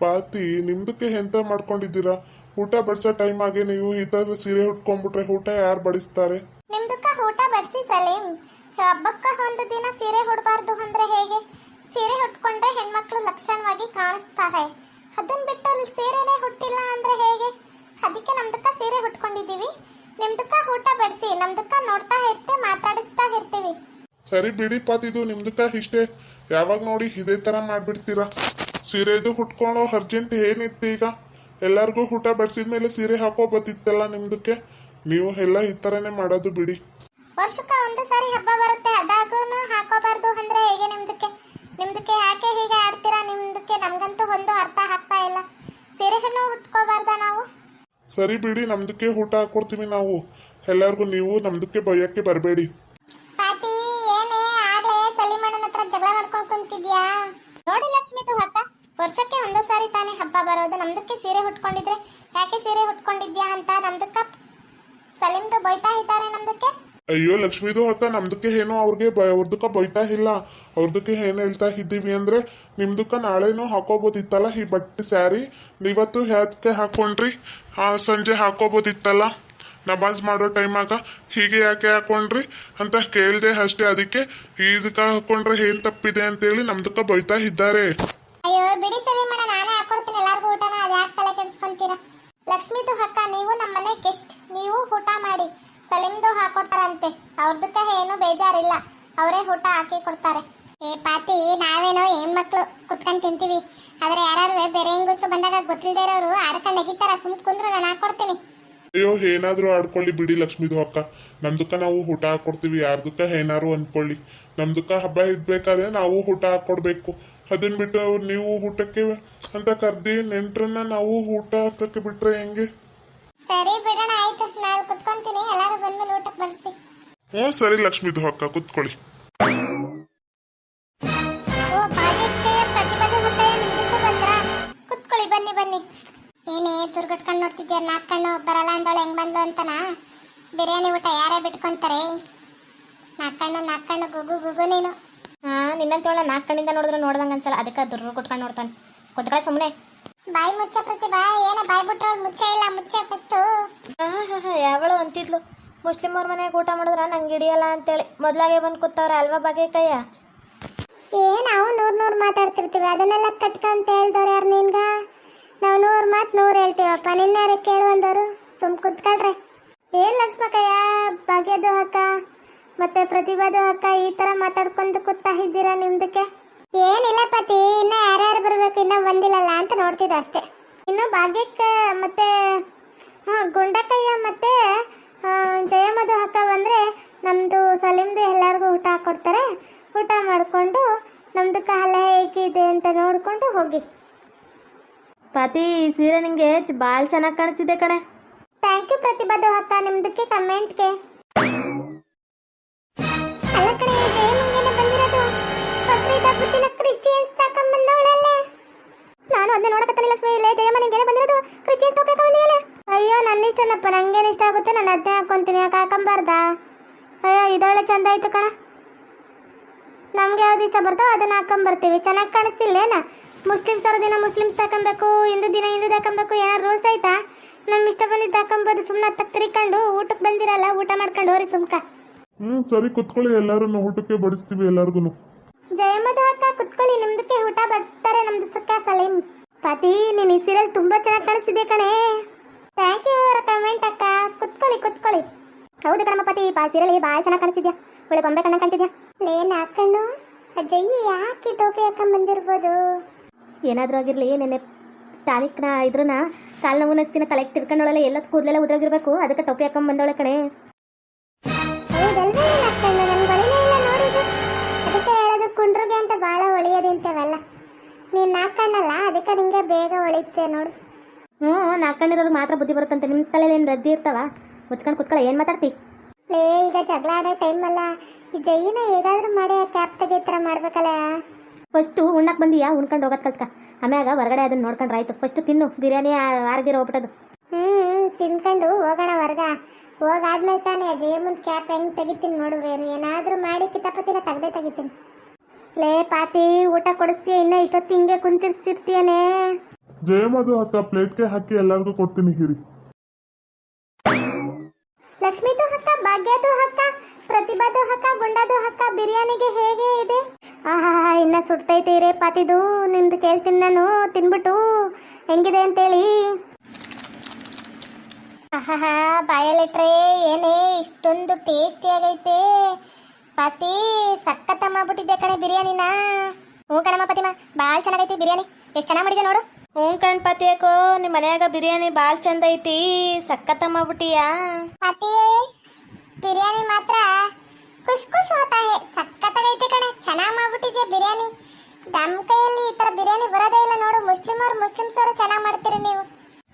ಪಾತಿ ನಿಮ್ದಕ್ಕೆ ಎಂತ ಮಾಡ್ಕೊಂಡಿದ್ದೀರಾ? ಊಟ ಬಡಿಸೋ ಟೈಮ್ ಆಗಿ ನೀವು ಈ ಥರ ಸೀರೆ ಉಟ್ಕೊಂಡ್ಬಿಟ್ರೆ ಊಟ ಯಾರು ಬಡಿಸ್ತಾರೆ? ನಿಮ್ದಕ್ಕ ಊಟ ಬಡಿಸಿ ಸಲೀಂ. ಹಬ್ಬಕ್ಕ ಒಂದು ದಿನ ಸೀರೆ ಉಡಬಾರ್ದು ಅಂದ್ರೆ ಹೇಗೆ? ಸೀರೆ ಉಟ್ಕೊಂಡ್ರೆ ಹೆಣ್ಮಕ್ಳು ಲಕ್ಷಣವಾಗಿ ಕಾಣಿಸ್ತಾರೆ. ಅದನ್ನ ಬಿಟ್ಟು ಅಲ್ಲಿ ಸೀರೆನೇ ಹುಟ್ಟಿಲ್ಲ ಅಂದ್ರೆ ಹೇಗೆ? ಅದಕ್ಕೆ ನಮ್ದಕ್ಕ ಸೀರೆ ಉಟ್ಕೊಂಡಿದೀವಿ ನಿಮ್ದಕ್ಕ ಊಟ ಬಡಿಸಿ ನಮ್ದಕ್ಕ ನೋಡ್ತಾ ಇರ್ತೀವಿ ಮಾತಾಡಿಸ್ತಾ ಇರ್ತೀವಿ. ಸರಿ ಬಿಡಿ ಪಾತಿದು ಇದು ನಿಮ್ದಕ್ಕ ಇಷ್ಟೇ. ಯಾವಾಗ ನೋಡಿ ಇದೇ ಥರ ಮಾಡ್ಬಿಡ್ತೀರಾ? ಸೀರೆದು ಹುಟ್ಕೊಳ್ಳೋ ಅರ್ಜೆಂಟ್ ಏನಿತ್ತು ಈಗ? ಎಲ್ಲರಿಗೂ ಊಟ ಬಡಿಸಿದ್ಮೇಲೆ ಸೀರೆ ಹಾಕೋ ಬತ್ತಿತ್ತಲ್ಲ ನಿಮ್ದಕ್ಕೆ? ನೀವು ಎಲ್ಲ ಈ ಥರನೇ ಮಾಡೋದು ಬಿಡಿ. ವರ್ಷಕ್ಕೆ ಒಂದು ಸಾರಿ ಹಬ್ಬ ಬರುತ್ತೆ ಅದಾಗೂ ಹಾಕೋಬಾರ್ದು ಅಂದ್ರೆ ಹೇಗೆ ನಿಮ್ದಕ್ಕೆ? ನಿಮ್ದಕ್ಕೆ ಯಾಕೆ ಹೀಗೆ ಆಡ್ತೀರಾ? ನಿಮ್ದಕ್ಕೆ ನಮ್ಗಂತೂ ಒಂದು ಅರ್ಥ ಆಗ್ತಾ ಇಲ್ಲ. ಸೀರೆಯನ್ನು ಉಟ್ಕೋಬಾರ್ದ ನಾವು? ಸರಿ ಬಿಡಿ ನಮ್ದಕ್ಕೆ ಊಟ ಹಾಕೊಡ್ತೀವಿ ನಾವು. ಎಲ್ಲರಿಗೂ ನೀವು ನಮ್ದಕ್ಕೆ ಬಯ್ಯಕ್ಕೆ ಬರಬೇಡಿ. ಪಾಟಿ ಏನೇ ಆಗ್ಲೇ ಸಲಿಮಣ್ಣನ ಹತ್ರ ಜಗಳ ಮಾಡ್ಕೊಂಡು ಕುಂತಿದ್ಯಾ? ನೋಡಿ ಲಕ್ಷ್ಮಿದು ಹತ್ತ ವರ್ಷಕ್ಕೆ ಒಂದು ಸಾರಿ ತಾನೇ ಹಬ್ಬ ಬರೋದು. ನಮ್ದಕ್ಕೆ ಸೀರೆ ಹುಟ್ಕೊಂಡಿದ್ರೆ ಯಾಕೆ ಸೀರೆ ಉಟ್ಕೊಂಡಿದ್ಯಾ ಅಂತ ನಮ್ದಕ್ಕ ಸಲೀಮ್ದು ಬೈತಾ ಇದ್ದಾರೆ ನಮ್ದಕ್ಕೆ. ಅಯ್ಯೋ, ಲಕ್ಷ್ಮೀದು ಅತ್ತ, ನಮ್ದಕ್ಕೆ ಏನೋ ಅವ್ರಿಗೆ ಅವ್ರದಕ್ಕ ಬೈತಾ ಇಲ್ಲ. ಅವ್ರದಕ್ಕೆ ಏನು ಹೇಳ್ತಾ ಇದ್ದೀವಿ ಅಂದ್ರೆ, ನಿಮ್ದಕ್ಕ ನಾಳೆನೂ ಹಾಕೋಬೋದಿತ್ತಲ್ಲ ಈ ಬಟ್ಟೆ ಸ್ಯಾರಿ? ಇವತ್ತು ಯಾಕೆ ಹಾಕೊಂಡ್ರಿ. ಸಂಜೆ ಹಾಕೋಬೋದಿತ್ತಲ್ಲ. ನಮಾಜ್ ಮಾಡೋ ಟೈಮಾಗ ಹೀಗೆ ಯಾಕೆ ಹಾಕೊಂಡ್ರಿ ಅಂತ ಕೇಳಿದೆ ಅಷ್ಟೇ ಅದಕ್ಕೆ. ಇದಕ್ಕೆ ಹಾಕೊಂಡ್ರೆ ಏನು ತಪ್ಪಿದೆ ಅಂತೇಳಿ ನಮ್ದಕ್ಕ ಬೈತಾ ಇದ್ದಾರೆ. ಅಯ್ಯೋ, ಬಿಡಿ ಸರಿ ಸಲೀಮಣ್ಣ ನಾನೇ ಹಾಕೊಡ್ತೀನಿ. ಎಲ್ಲಾರ್ಗೂ ಊಟನ, ಅದು ಯಾಕೆ ತಲೆ ಕೆಡಿಸ್ಕೊಂತೀರ. ಲಕ್ಷ್ಮಿದು ಹಕ್ಕ, ನೀವು ನಮ್ಮ ಮನೆ ಗೆಸ್ಟ್. ನೀವು ಊಟ ಮಾಡಿ. ಸಲೀಮ್ದು ಹಾಕೊಡ್ತಾರಂತೆ. ಅವ್ರದಕ್ಕ ಏನು ಬೇಜಾರಿಲ್ಲ. ಅವರೇ ಊಟ ಹಾಕಿ ಕೊಡ್ತಾರೆ. ಏ, ಪಾತಿ, ನಾವೇನೋ ಹೆಣ್ಮಕ್ಳು ಕುತ್ಕೊಂಡು ತಿಂತೀವಿ. ಆದ್ರೆ ಯಾರು ಬೇರೆ ಹೆಂಗಸರು ಬಂದಾಗ ಗೊತ್ತಿಲ್ಲದೆ ಇರೋರು ಆಡ್ಕೊಂಡು ಎಗಿತಾರ ಸುಮ್ನೆ ಕುಂದ್ರು ನಾನು ಹಾಕೊಡ್ತೀನಿ. ಅಯ್ಯೋ, ಏನಾದರೂ ಆಡ್ಕೊಳ್ಳಿ ಬಿಡಿ ಲಕ್ಷ್ಮೀದು ಅಕ್ಕ ನಮ್ದಕ್ಕ ನಾವು ಊಟ ಹಾಕೊಡ್ತೀವಿ. ಯಾರ್ದಕ್ಕ ಏನಾರು ಅನ್ಕೊಳ್ಳಿ. ನಮ್ದಕ್ಕ ಹಬ್ಬ ಇದ್ಬೇಕಾದ್ರೆ ನಾವು ಊಟ ಹಾಕೊಡ್ಬೇಕು. ಅದನ್ನ ಬಿಟ್ಟು ನೀವು ಊಟಕ್ಕೆ ಅಂತ ಕರ್ದಿ ನೆಂಟ್ರನ್ನ ನಾವು ಊಟ ಹಾಕಕ್ಕೆ ಬಿಟ್ರೆ ಹೆಂಗೆ? ಸರಿ ಬಿಡೋಣ ಆಯ್ತು. ನಾನು ಕುತ್ಕೊಂತೀನಿ. ಎಲ್ಲರೂ ಬಂದ್ಮೇಲೆ ಊಟಕ್ಕೆ ಬರ್ಸಿ. ಹ್ಞೂ ಸರಿ ಲಕ್ಷ್ಮೀದು ಅಕ್ಕ ಕುತ್ಕೊಳ್ಳಿ. ಕುತ್ಕೊಳ್ಳಿ ಬನ್ನಿ ಬನ್ನಿ. ಏನೇ ದುರ್ಗಟ್ಕೊಂಡು ನೋಡ್ತಿದ್ಯಾ ನಾಲ್ಕು ಕಣ್ಣು ಬರಲ್ಲ ಅಂದವಳು ಹೆಂಗ್ ಬಂದು ಅಂತನಾ? ಬಿರಿಯಾನಿ ಊಟ ಯಾರೇ ಬಿಟ್ಕೊಂತಾರೆ? ನಾಲ್ಕು ಕಣ್ಣು ನಾಲ್ಕು ಕಣ್ಣು ಗುಗು ಗುಗು ನೀನು. ಹಾ ನಿನ್ನಂತೇಳ ನಾಲ್ಕು ಕಣ್ಣಿಂದ ನೋಡಿದ್ರೆ ನೋಡ್ದಂಗ ಅನ್ಸಲ್ಲ. ಅದಕ್ಕೆ ದುರ್ರು ಕೊಟ್ಕೊಂಡು ನೋಡ್ತಾನೆ. ಕುತ್ಕೊಳ್ಳಿ ಸುಮ್ಮನೆ ಬಾಯಿ ಮುಚ್ಚ ಪ್ರತಿಭಾ. ಏನ ಬಾಯಿ ಬಿಟ್ರೆ ಮುಚ್ಚ ಇಲ್ಲ ಮುಚ್ಚ ಫಸ್ಟು ಯಾವಳು ಅಂತಿದ್ಲು. ಮುಸ್ಲಿಂ ಅವ್ರ ಮನೆಗೆ ಊಟ ಮಾಡಿದ್ರ ನಂಗೆ ಹಿಡಿಯಲ್ಲ ಅಂತೇಳಿ. ಮೊದ್ಲಾಗೆ ಬಂದು ಕೂತವ್ರ ಅಲ್ವಾ ಬಗೆಕಯ್ಯ? ಏ ನಾವು ನೂರ್ ನೂರ್ ಮಾತಾಡ್ತಿರ್ತೀವಿ. ಅದನ್ನೆಲ್ಲ ಕಟ್ಕಂತ ಹೇಳ್ದವ್ರು ಯಾರು ನಿನ್ಗ? ನಾವು ನೂರ್ ಮಾತ್ ನೂರ್ ಹೇಳ್ತೀವಪ್ಪ. ನಿನ್ನಾರ ಕೇಳುವಂದವರು ಸುಮ್ ಕುತ್ಕೊಳ್ರೆ. ಏನ್ ಲಕ್ಷ್ಮಕ್ಕಯ್ಯ ಬಗೆದು ಅಕ್ಕ ಮತ್ತೆ ಪ್ರತಿಭಾದು ಅಕ್ಕ ಈ ತರ ಮಾತಾಡ್ಕೊಂಡು ಕೂತಾ ಇದ್ದೀರಾ ನಿಮ್ದಕ್ಕೆ? ಏನಿಲ್ಲ ಪತಿ ಇನ್ನ ಯಾರ್ಯಾರು ಬರ್ಬೇಕು ಇನ್ನ ಬಂದಿಲ್ಲಲ್ಲ ಅಂತ ನೋಡ್ತಿದ್ದೆ ಅಷ್ಟೇ. ಇನ್ನು ಭಾಗ್ಯಕ್ಕೆ ಮತ್ತೆ ಹಾ ಗುಂಡಕ್ಕಯ್ಯ ಮತ್ತೆ ಜಯಮಧು ಅಕ್ಕ ಬಂದ್ರೆ ನಮ್ದು ಸಲೀಮ್ದು ಎಲ್ಲರಿಗೂ ಊಟ ಹಾಕೊಡ್ತಾರೆ ಊಟ ಮಾಡಿಕೊಂಡು ನಮ್ದು ಕಾಲ ಹೇಗಿದೆ ಅಂತ ನೋಡಿಕೊಂಡು ಹೋಗಿ. ಪತಿ ಈ ಸೀರೆ ನಿಂಗೆ ಭಾಳ ಚೆನ್ನಾಗಿ ಕಾಣಿಸ್ತಿದೆ ಕಣೆ. ಥ್ಯಾಂಕ್ ಯು ಪ್ರತಿಭಾದು ಅಕ್ಕ ನಿಮ್ದಕ್ಕೆ ಕಮೆಂಟ್ಗೆ ಲಕ್ಷ್ಮಿ ಇಲ್ಲೇ ಜಯಮ್ಮ ನಿಂಗೇನೆ ಬಂದಿರೋದು? ಕ್ರಿಶ್ಚಿಯನ್ಸ್ ಟಾಪ್ ಹಾಕೊಂಡಿಯಲ್ಲ ಅಯ್ಯೋ ನನ್ನ ಇಷ್ಟನಪ್ಪ ನಂಗೇನು ಇಷ್ಟ ಆಗುತ್ತೆ? ನಾನು ಅದನ್ನೇ ಹಾಕೊಂತೀನಿ ಯಾಕೆ ಹಾಕೊಂಬಾರ್ದಾ? ಅಯ್ಯೋ ಇದೊಳ್ಳೆ ಚಂದ ಆಯ್ತು ಕಣ. ನಮ್ಗೆ ಯಾವ್ದು ಇಷ್ಟ ಬರ್ತೋ ಅದನ್ನ ಹಾಕೊಂಬರ್ತೀವಿ. ಚೆನ್ನಾಗಿ ಕಾಣಿಸ್ತಿಲ್ಲೇನ ಮುಸ್ಲಿಮ್ಸ್ ಅವ್ರ ದಿನ ಮುಸ್ಲಿಮ್ಸ್ ಹಾಕೊಬೇಕು ಹಿಂದೂ ದಿನ ಹಿಂದೂ ಹಾಕೊಬೇಕು ಏನಾರು ರೂಲ್ಸ್ ಆಯ್ತಾ? ನಮ್ ಇಷ್ಟ ಬಂದಿದ್ದು ಹಾಕೊಂಬೋದು ಸುಮ್ಮನೆ ತಕ್ಕ ತಿರ್ಕೊಂಡು ಊಟಕ್ಕೆ ಬಂದಿರಲ್ಲ ಊಟ ಮಾಡ್ಕೊಂಡು ಹೋರಿ ಸುಮ್ಕ. ಹ್ಮ್ ಸರಿ ಕುತ್ಕೊಳ್ಳಿ ಎಲ್ಲರೂ ಊಟಕ್ಕೆ ಬಡಿಸ್ತೀವಿ ಎಲ್ಲರಿಗೂ ಜಯಮದ ಹಾಕ ಕುತ್ಕೊಳ್ಳಿ ನಿಮ್ದಕ್ಕೆ ಊಟ ಬಡಿಸ್ತಾರೆ ನಮ್ದು ಸುಖ ಸಲೀಮ್. ಪತಿ, ನಿನ್ನ ಈ ಸೀರಿಯಲ್ ತುಂಬಾ ಚೆನ್ನಾಗಿ ಕಾಣಿಸ್ತಿದೆ ಕಣೆ. ಥ್ಯಾಂಕ್ ಯು ಕಮೆಂಟ್ ಅಕ್ಕ. ಕುತ್ಕೊಳ್ಳಿ ಕುತ್ಕೊಳ್ಳಿ. ಹೌದು ಕಣಮ್ಮ ಪತಿ, ಬಾ ಸೀರಿಯಲ್ ಭಾಳ ಚೆನ್ನಾಗಿ ಕಾಣಿಸ್ತಿದ್ಯಾ? ಒಳ್ಳೆ ಗೊಂಬೆ ಕಣ್ಣ ಕಾಣ್ತಿದ್ಯಾ? ಲೇನ್ ಹಾಕೊಂಡು ಅಜ್ಜಯ್ಯ ಯಾಕೆ ಟೋಪಿ ಹಾಕೊಂಡು ಬಂದಿರ್ಬೋದು? ಏನಾದರೂ ಆಗಿರಲಿ, ನೆನ್ನೆ ಟಾನಿಕ್ನ ಇದ್ರನ್ನ ಕಾಲು ನೋವು ತಲೆಗೆ ತಿರ್ಕೊಂಡೊಳಲ್ಲ ಎಲ್ಲ ಕೂದಲೆಲ್ಲ ಉದ್ರಾಗಿರ್ಬೇಕು. ಅದಕ್ಕೆ ಟೋಪಿ ಹಾಕೊಂಡ್ ಬಂದವಳೆ ಕಣೆ. ಒಳಿತೆ ನೋಡು. ಹ್ಞೂ ನಾಲ್ಕಣ್ಣಿರೋರು ಮಾತ್ರ ಬುದ್ಧಿ ಬರುತ್ತಂತೆ. ನಿಮ್ಮ ತಲೆಯಲ್ಲಿ ಏನು ರದ್ದಿ ಇರ್ತಾವ? ಮುಚ್ಕೊಂಡು ಕುತ್ಕೊಳ್ಳ ಏನು ಮಾತಾಡ್ತಿ? ಲೇ ಈಗ ಜಗಳ ಆಡೋ ಟೈಮ್ ಅಲ್ಲ. ಈ ಜೈನ ಹೇಗಾದ್ರೂ ಮಾಡಿ ಕ್ಯಾಪ್ ತೆಗಿಯೋ ಥರ ಮಾಡ್ಬೇಕಲ್ಲ. ಫಸ್ಟು ಉಣ್ಣಕ್ಕೆ ಬಂದಿಯಾ? ಉಣ್ಕೊಂಡು ಹೋಗೋದು ಕಲ್ತ್ಕ. ಆಮ್ಯಾಗ ಹೊರಗಡೆ ಅದನ್ನ ನೋಡ್ಕೊಂಡ್ರೆ ಆಯ್ತು. ಫಸ್ಟ್ ತಿನ್ನು. ಬಿರಿಯಾನಿ ಆರ್ದಿರ ಹೋಗ್ಬಿಟ್ಟದು. ಹ್ಮ್ ತಿನ್ಕೊಂಡು ಹೋಗೋಣ ಹೊರಗ ಹೋಗಾದ್ಮೇಲೆ ತಾನೇ ಜಯ ಮುಂದ್ ಕ್ಯಾಪ್ ಹೆಂಗ್ ತೆಗಿತೀನಿ ನೋಡು ಬೇರೆ. ಏನಾದ್ರೂ ಮಾಡಿ ಕಿತಾಪತಿನ ತೆಗ್ದೇ ತೆಗಿತೀನಿ. ಲೇ ಪಾತಿ ಊಟ ಕೊಡಿಸ್ತೀಯ? ಇನ್ನ ಇಷ್ಟೊತ್ತು ಹಿಂಗೆ ಕುಂತಿರ್ಸಿರ್ತೀಯನೇ? ಜಯಮ್ಮದು ಹತ್ತ ಪ್ಲೇಟ್ಗೆ ಹಾಕಿ ಎಲ್ಲರಿಗೂ ಕೊಡ್ತೀನಿ ಹಿರಿ ಲಕ್ಷ್ಮಿದು ಹಕ್ಕ, ಭಾಗ್ಯದು ಹಕ್ಕ, ಪ್ರತಿಭಾದು ಹಕ್ಕ, ಗುಂಡದು ಹಕ್ಕ, ಬಿರಿಯಾನಿಗೆ ಹೇಗೆ ಇದೆ? ಆಹಾ ಇನ್ನ ಸುಡ್ತೈತೆ ರೇ ಪಾತಿದು ನಿಮ್ದು ಕೇಳ್ತೀನಿ ನಾನು ತಿನ್ಬಿಟ್ಟು ಹೆಂಗಿದೆ ಅಂತೇಳಿ? ಆಹಾ, ಬಾಯಲ್ಲಿಟ್ರೆ, ಏನೇ, ಇಷ್ಟೊಂದು ಟೇಸ್ಟಿ ಆಗೈತೆ. ಪಾತಿ, ಸಖತ್ ಮಾಡ್ಬಿಟ್ಟಿದ್ದೆ ಕಣೆ ಬಿರಿಯಾನಿನ. ಹ್ಞೂ ಕಣಮ್ಮ ಪತಿಮ್ಮ ಭಾಳ ಚೆನ್ನಾಗೈತಿ ಬಿರಿಯಾನಿ. ಎಷ್ಟು ಚೆನ್ನಾಗಿ ಮಾಡಿದೆ ನೋಡು. ಹ್ಞೂ ಕಣ್ಪತಿ ಯಾಕೋ ನಿಮ್ಮ ಮನ್ಯಾಗ ಬಿರಿಯಾನಿ ಭಾಳ ಚಂದ ಐತಿ ಸಕ್ಕತ್ತಮ್ಮ ಮಾಡ್ಬಿಟ್ಟಿಯಾ ಪಾತಿ ಬಿರಿಯಾನಿ ಮಾತ್ರ ಖುಷ್ ಖುಷ್ ಹೋತಾ ಹೇ ಸಖತ್ತಾಗೈತೆ ಕಣೆ ಚೆನ್ನಾಗಿ ಮಾಡ್ಬಿಟ್ಟಿದ್ಯಾ ಬಿರಿಯಾನಿ. ನಮ್ಮ ಕೈಯಲ್ಲಿ ಈ ಥರ ಬಿರಿಯಾನಿ ಬರೋದೇ ಇಲ್ಲ ನೋಡು ಮುಸ್ಲಿಮರು ಮುಸ್ಲಿಮ್ಸ್ ಅವರು ಚೆನ್ನಾಗಿ ಮಾಡ್ತೀರಿ ನೀವು.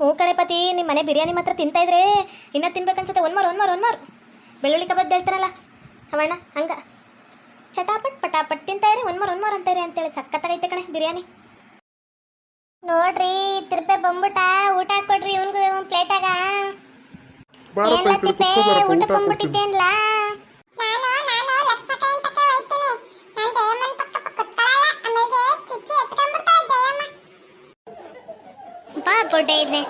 ಹ್ಞೂ ಕಣಪತಿ ನಿಮ್ಮ ಮನೆ ಬಿರಿಯಾನಿ ಮಾತ್ರ ತಿಂತಾ ಇದ್ರೆ ಇನ್ನ ತಿನ್ಬೇಕನ್ಸುತ್ತೆ ಒನ್ಮಾರ್ ಒನ್ಮಾರ್ ಒನ್ಮಾರ್. ಬೆಳ್ಳುಳ್ಳಿ ಕಬಾದ್ ಹೇಳ್ತಾರಲ್ಲ ಅವಣ್ಣ ಹಂಗ. ಚಟಾಪಟ್ ಪಟಾಪಟ್ ತಿಂತಾ ಇರಿ ಒನ್ಮಾರ್ ಒನ್ಮಾರ್ ಅಂತಾರೆ ಅಂತೇಳಿ ಸಖತ್ತಾಗೈತೆ ಕಣೆ ಬಿರಿಯಾನಿ. ನೋಡ್ರಿ ತಿರ್ಪೆ ಬಂದ್ಬಿಟ್ಟ ಊಟ ಕೊಡ್ರಿ ಇವನ್ಗೂ ಒಂದು ಪ್ಲೇಟಾಗ ತಿಪ್ಪೆ ಕುತ್ಕೋ ಊಟ ಬಂದ್ಬಿಟ್ಟಿದ್ದೇನ್ಲ ಬಾ ಬೊಡ್ಡೆ ಇದ್ನೆ.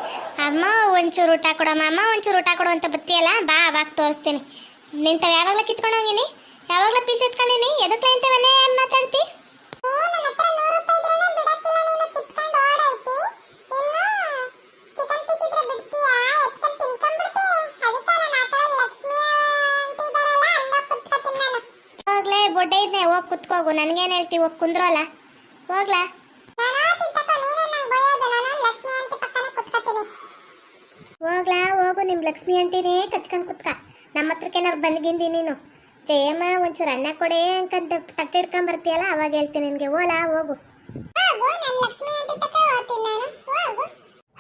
ಅಮ್ಮ ಒಂಚೂರು ಊಟ ಕೊಡಮ್ಮ ಅಮ್ಮ ಒಂಚೂರು ಊಟ ಕೊಡು ಅಂತ ಬತ್ತಿಯಲ್ಲ? ಬಾ ಅವಾಗ ತೋರಿಸ್ತೀನಿ. ನಿಂತವ ಯಾವಾಗಲ ಕಿತ್ಕೊಂಡು ಹೋಗಿನಿ? ಯಾವಾಗಲ ಪೀಸ್ ಎತ್ಕೊಂಡಿನಿ? ಎದಕ್ಕೆ ಇಂತವನ್ನೇ ಮಾತಾಡ್ತಿ? ಬೊಡ್ಡೆ ಇದ್ನೆ ಹೋಗಿ ಕುತ್ಕೋಗು ನನ್ಗೇನ್ ಹೇಳ್ತಿ ಹೋಗಿ ಕುಂದ್ರಲ್ಲ ಹೋಗ್ಲಾ? ಹೋಗ್ಲಾ ಹೋಗು. ನಿಮ್ ಲಕ್ಷ್ಮಿ ಅಂಟಿನೇ ಕಚ್ಕೊಂಡ್ ಕುತ್ಕ. ನಮ್ಮ ಹತ್ರಕ್ಕೇನಾರು ಬಲ್ಗಿಂದಿ ಬಂದ್ಗಿಂದಿ ನೀನು. ಜಯಮ್ಮ ಒಂಚೂರು ಅನ್ನ ಕೊಡೆ ಅಂತ ತಟ್ಟೆ ಹಿಡ್ಕೊಂಡ್ ಬರ್ತೀಯಲ್ಲ ಅವಾಗ ಹೇಳ್ತೀನಿ ನಿನ್ಗೆ. ಓಲಾ ಹೋಗು.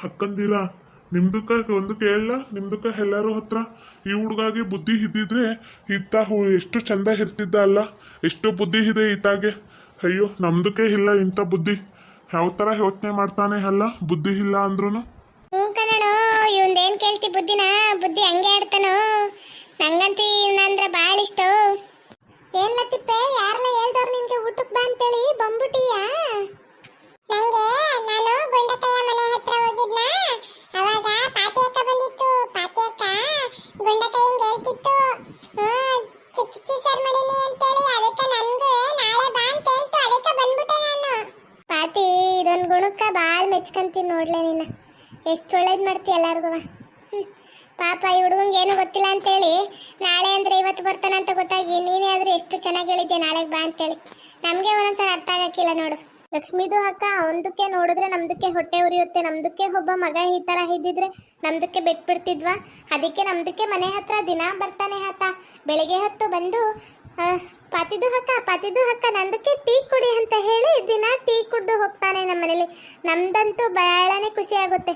ಹಕ್ಕಂದಿರ ನಿಮ್ದಕ್ಕ ಒಂದು ಕೇಳಲ್ಲ ನಿಮ್ದಕ್ಕ ಎಲ್ಲಾರು ಹತ್ರ. ಈ ಹುಡುಗಾಗಿ ಬುದ್ಧಿ ಇದ್ದಿದ್ರೆ ಈತ ಎಷ್ಟು ಚಂದ ಇರ್ತಿದ್ದ ಅಲ್ಲ. ಎಷ್ಟು ಬುದ್ಧಿ ಇದೆ ಈತಾಗೆ. ಅಯ್ಯೋ ನಮ್ದಕ್ಕೆ ಇಲ್ಲ ಇಂಥ ಬುದ್ಧಿ. ಯಾವ ಥರ ಯೋಚನೆ ಮಾಡ್ತಾನೆ ಅಲ್ಲ, ಬುದ್ಧಿ ಇಲ್ಲ ಅಂದ್ರು ಹ್ಞೂ ಕಣೋ ಇವಂದೇನ್ ಕೇಳ್ತಿ ಬುದ್ಧಿನ? ಬುದ್ಧಿ ಹಂಗೆ ಆಡ್ತಾನೋ? ನಂಗಂತೂ ಇವ್ನಂದ್ರೆ ಭಾಳ ಇಷ್ಟ. ಏನ್ ಲತ್ತಿಪ್ಪೆ ಯಾರೆಲ್ಲ ಹೇಳ್ದವ್ರು ನಿನ್ಗೆ ಊಟಕ್ಕೆ ಬಾ ಅಂತೇಳಿ? ಬಂದ್ಬಿಟ್ಟಿಯಾ? ನಂಗೆ, ನಾನು ಗುಂಡಕಯ್ಯ ಮನೆ ಹತ್ರ ಹೋಗಿದ್ನ? ಅವಾಗ ಪಾತಿ ಅಕ್ಕ ಬಂದಿತ್ತು. ಪಾತಿ ಅಕ್ಕ ಗುಂಡಕಯ್ಯಂಗೆ ಹೇಳ್ತಿತ್ತು. ಹ್ಮ್, ಚಿಕ್ಕ ಚಿಕ್ಕರ್ ಮಾಡೀನಿ ಅಂತೇಳಿ ಅದಕ್ಕೆ ನನ್ಗೂ ನಾಳೆ ಬಾ ಅಂತ ಹೇಳ್ತು. ಅದಕ್ಕೆ ಬಂದ್ಬಿಟ್ಟೆ ನಾನು. ಪಾತಿ ಇದೊಂದು ಗುಣಕ್ಕ ಭಾಳ ಮೆಚ್ಕಂತೀನಿ ನೋಡ್ಲೆ ನಿನ್ನ ಎಷ್ಟು ಒಳ್ಳೇದು ಮಾಡ್ತಿ ಎಲ್ಲಾರ್ಗು ಪಾಪ ಈ ಹುಡುಗಂಗೆ ಏನು ಗೊತ್ತಿಲ್ಲ ಅಂತೇಳಿ ನಾಳೆ ಅಂದ್ರೆ ಇವತ್ತು ಬರ್ತಾನಂತ ಗೊತ್ತಾಗಿ ನೀನೇ ಆದ್ರೆ ಎಷ್ಟು ಚೆನ್ನಾಗಿ ಹೇಳಿದ್ದೆ ನಾಳೆಗೆ ಬಾ ಅಂತೇಳಿ. ನಮಗೆ ಒಂದೊಂದ್ಸಲ ಅರ್ಥ ಆಗಕ್ಕಿಲ್ಲ ನೋಡು. ಲಕ್ಷ್ಮೀದು ಅಕ್ಕ, ಅವನದಕ್ಕೆ ನೋಡಿದ್ರೆ ನಮ್ದಕ್ಕೆ ಹೊಟ್ಟೆ ಉರಿಯುತ್ತೆ. ನಮ್ದಕ್ಕೆ ಒಬ್ಬ ಮಗ ಈ ತರ ಇದ್ದಿದ್ರೆ ನಮ್ದಕ್ಕೆ ಬಿಟ್ಬಿಡ್ತಿದ್ವಾ ಅದಕ್ಕೆ ನಮ್ದಕ್ಕೆ ಮನೆ ಹತ್ರ ದಿನ ಬರ್ತಾನೆ ಆತ ಬೆಳಿಗ್ಗೆ ಹೊತ್ತು ಬಂದು ಪಾತಿದು ಹಕ್ಕ ಪಾತಿದು ಹಕ್ಕ ನಂದಕ್ಕೆ ಟೀ ಕುಡಿ ಅಂತ ಹೇಳಿ ದಿನ ಟೀ ಕುಡ್ದು ಹೋಗ್ತಾನೆ ನಮ್ಮ ಮನೇಲಿ ನಮ್ದಂತೂ ಬಹಳನೇ ಖುಷಿ ಆಗುತ್ತೆ.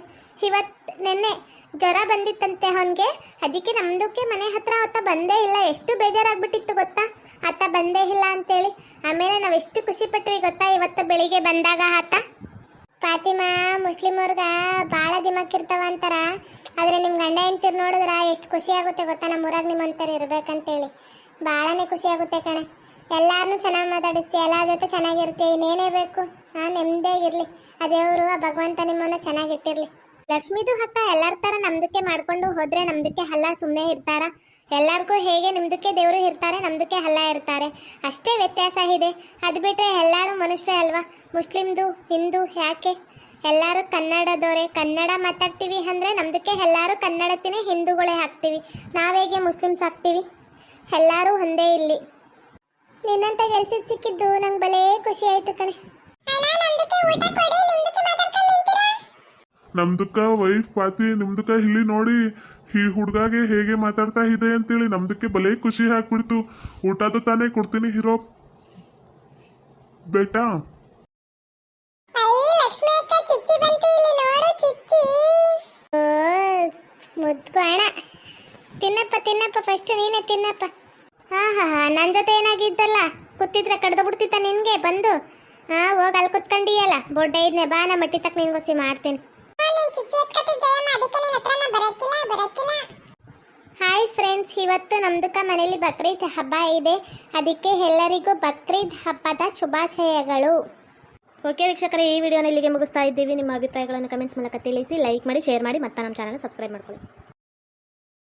ಇವತ್ ನಿನ್ನೆ ಜ್ವರ ಬಂದಿತ್ತಂತೆ ಅವನಿಗೆ. ಅದಕ್ಕೆ ನಮ್ದಕ್ಕೆ ಮನೆ ಹತ್ರ ಆತ ಬಂದೇ ಇಲ್ಲ. ಎಷ್ಟು ಬೇಜಾರಾಗ್ಬಿಟ್ಟಿತ್ತು ಗೊತ್ತಾ? ಆತ ಬಂದೇ ಇಲ್ಲ ಅಂತೇಳಿ. ಆಮೇಲೆ ನಾವು ಎಷ್ಟು ಖುಷಿ ಪಟ್ವಿ ಗೊತ್ತಾ ಇವತ್ತು ಬೆಳಿಗ್ಗೆ ಬಂದಾಗ ಆತ? ಫಾತಿಮಾ, ಮುಸ್ಲಿಂ ಅವ್ರಿಗೆ ಭಾಳ ದಿಮಾಕ್ ಇರ್ತಾವ ಅಂತಾರ. ಆದರೆ ನಿಮ್ಮ ಗಂಡ ಹೆಂಡ್ತಿರು ನೋಡಿದ್ರ ಎಷ್ಟು ಖುಷಿ ಆಗುತ್ತೆ ಗೊತ್ತಾ? ನಮ್ಮ ಊರಾಗ ನಿಮ್ಮಂತರ ಇರ್ಬೇಕಂತೇಳಿ. ಭಾಳನೇ ಖುಷಿ ಆಗುತ್ತೆ ಕಣೆ. ಎಲ್ಲಾರನ್ನೂ ಚೆನ್ನಾಗಿ ಮಾತಾಡಿಸ್ತಿ ಎಲ್ಲರ ಜೊತೆ ಚೆನ್ನಾಗಿರ್ತಿ ಇನ್ನೇನೇ ಬೇಕು? ಹಾಂ ನೆಮ್ಮದೇ ಇರಲಿ. ಆ ದೇವರು, ಆ ಭಗವಂತ ನಿಮ್ಮನ್ನು ಚೆನ್ನಾಗಿಟ್ಟಿರ್ಲಿ ಲಕ್ಷ್ಮೀದು ಹಕ್ಕ ಎಲ್ಲಾರ ತರ ನಮ್ದಕ್ಕೆ ಮಾಡ್ಕೊಂಡು ಹೋದ್ರೆ ನಮ್ದಕ್ಕೆ ಹಲ್ಲ ಸುಮ್ಮನೆ ಇರ್ತಾರ. ಎಲ್ಲರಿಗೂ ಹೇಗೆ ನಿಮ್ದಕ್ಕೆ ದೇವರು ಇರ್ತಾರೆ, ನಮ್ದಕ್ಕೆ ಹಲ್ಲ ಇರ್ತಾರೆ. ಅಷ್ಟೇ ವ್ಯತ್ಯಾಸ ಇದೆ. ಅದು ಬಿಟ್ಟರೆ ಎಲ್ಲರೂ ಮನುಷ್ಯ ಅಲ್ವಾ? ಮುಸ್ಲಿಮ್ದು, ಹಿಂದೂ ಯಾಕೆ? ಎಲ್ಲರೂ ಕನ್ನಡದವರೇ. ಕನ್ನಡ ಮಾತಾಡ್ತೀವಿ ಅಂದರೆ ನಮ್ದಕ್ಕೆ ಎಲ್ಲರೂ ಕನ್ನಡತಿನೇ ಹಿಂದೂಗಳೇ ಹಾಕ್ತೀವಿ ನಾವೇಗೆ ಮುಸ್ಲಿಮ್ಸ್ ಹಾಕ್ತೀವಿ ಎಲ್ಲರೂ ಒಂದೇ ಇಲ್ಲಿ. ನಿನ್ನಂತ ಕೆಲಸ ಸಿಕ್ಕಿದ್ದು ನಂಗೆ ಬಲೇ ಖುಷಿ ಆಯ್ತು ಕಣೆ. ನಮ್ದಕ್ಕ ವೈಫ್ ಪಾತಿ ನಿಮ್ದಕ್ಕ ಇಲ್ಲಿ ನೋಡಿ, ಈ ಹುಡುಗಾಗೆ ಹೇಗೆ ಮಾತಾಡ್ತಾ ಇದೆ ಅಂತೇಳಿ ನಮ್ದಕ್ಕೆ ಬಲೇ ಖುಷಿ ಹಾಕ್ಬಿಡ್ತು ಊಟದ ತಾನೇ ಕೊಡ್ತೀನಿ ಹೀರೋ. ಬೇಟಾ? ಮುದ್ಕೋಣ ತಿನ್ನಪ್ಪ ತಿನ್ನಪ್ಪ ಫಸ್ಟ್ ನೀನೇ ತಿನ್ನಪ್ಪ. ಹಾ ಹಾ ಹಾ ನನ್ನ ಜೊತೆ ಏನಾಗಿದ್ದಲ್ಲ? ಕೂತಿದ್ರೆ ಕಡ್ದು ಬಿಡ್ತಿತ್ತ ನಿನ್ಗೆ, ಬಂದು. ಹಾ, ಹೋಗಿ ಅಲ್ಲಿ ಕುತ್ಕೊಂಡಿಯಲ್ಲ. ಬೊಡ್ಡ ಇದ್ನೆ ಬಾ, ನಾ ಮಟ್ಟಿ ತಕ್ಕ ನಿನ್ಗೋಸಿ ಮಾಡ್ತೀನಿ. ಹಾಯ್ ಫ್ರೆಂಡ್ಸ್ ಇವತ್ತು ನಮ್ದುಕ ಮನೇಲಿ ಬಕ್ರೀದ್ ಹಬ್ಬ ಇದೆ. ಅದಕ್ಕೆ ಎಲ್ಲರಿಗೂ ಬಕ್ರೀದ್ ಹಬ್ಬದ ಶುಭಾಶಯಗಳು. ಓಕೆ ವೀಕ್ಷಕರೇ ಈ ವಿಡಿಯೋನ ಇಲ್ಲಿಗೆ ಮುಗಿಸ್ತಾ ಇದ್ದೀವಿ. ನಿಮ್ಮ ಅಭಿಪ್ರಾಯಗಳನ್ನು ಕಮೆಂಟ್ಸ್ ಮೂಲಕ ತಿಳಿಸಿ ಲೈಕ್ ಮಾಡಿ ಶೇರ್ ಮಾಡಿ ಮತ್ತೆ ನಮ್ಮ ಚಾನಲ್ ಸಬ್ಸ್ಕ್ರೈಬ್ ಮಾಡ್ಕೊಳ್ಳಿ.